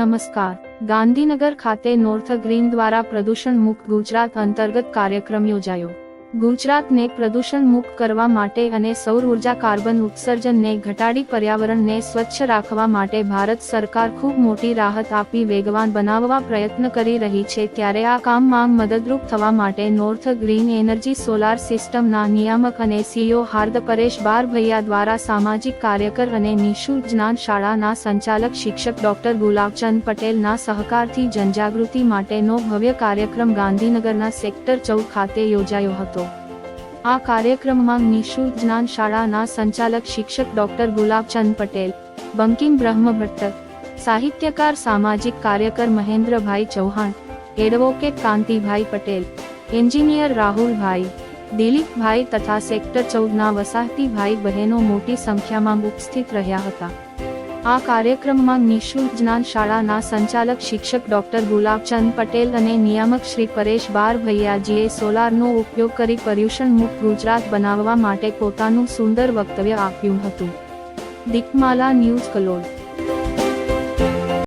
નમસ્કાર. ગાંધીનગર ખાતે north green દ્વારા પ્રદૂષણ મુક્ત ગુજરાત અંતર્ગત કાર્યક્રમ યોજાયો. ગુજરાતને પ્રદૂષણ મુક્ત કરવા માટે અને સૌર ઊર્જા કાર્બન ઉત્સર્જનને ઘટાડી પર્યાવરણને સ્વચ્છ રાખવા માટે ભારત સરકાર ખૂબ મોટી રાહત આપી, વેગવાન બનાવવા પ્રયત્ન કરી રહી છે. ત્યારે આ કામમાં મદદરૂપ થવા માટે નોર્થ ગ્રીન એનર્જી સોલાર સિસ્ટમના નિયામક અને સીઈઓ હાર્દ પરેશ બારભૈયા દ્વારા સામાજિક કાર્યકર અને નિઃશુલ્ક જ્ઞાન શાળાના સંચાલક શિક્ષક ડોક્ટર ગુલાબચંદ પટેલના સહકારથી જનજાગૃતિ માટેનો ભવ્ય કાર્યક્રમ ગાંધીનગરના સેક્ટર ચૌદ ખાતે યોજાયો હતો. આ કાર્યક્રમમાં નિઃશુલ્ક જ્ઞાન શાળાના સંચાલક શિક્ષક ડોક્ટર ગુલાબચંદ પટેલ, બંકિમ બ્રહ્મભટ્ટ, સાહિત્યકાર સામાજિક કાર્યકર મહેન્દ્રભાઈ ચૌહાણ, એડવોકેટ કાંતિભાઈ પટેલ, એન્જિનિયર રાહુલભાઈ, દિલીપભાઈ તથા સેક્ટર ચૌદના વસાહતીભાઈ બહેનો મોટી સંખ્યામાં ઉપસ્થિત રહ્યા હતા. આ કાર્યક્રમમાં નિઃશુલ્ક જ્ઞાન શાળાના સંચાલક શિક્ષક ડોક્ટર ગુલાબચંદ પટેલ અને નિયામક શ્રી પરેશ બારભૈયાજીએ સોલારનો ઉપયોગ કરી પર્યુષણ મુક્ત ગુજરાત બનાવવા માટે પોતાનું સુંદર વક્તવ્ય આપ્યું હતું. દીપમાલા ન્યૂઝ કલોડ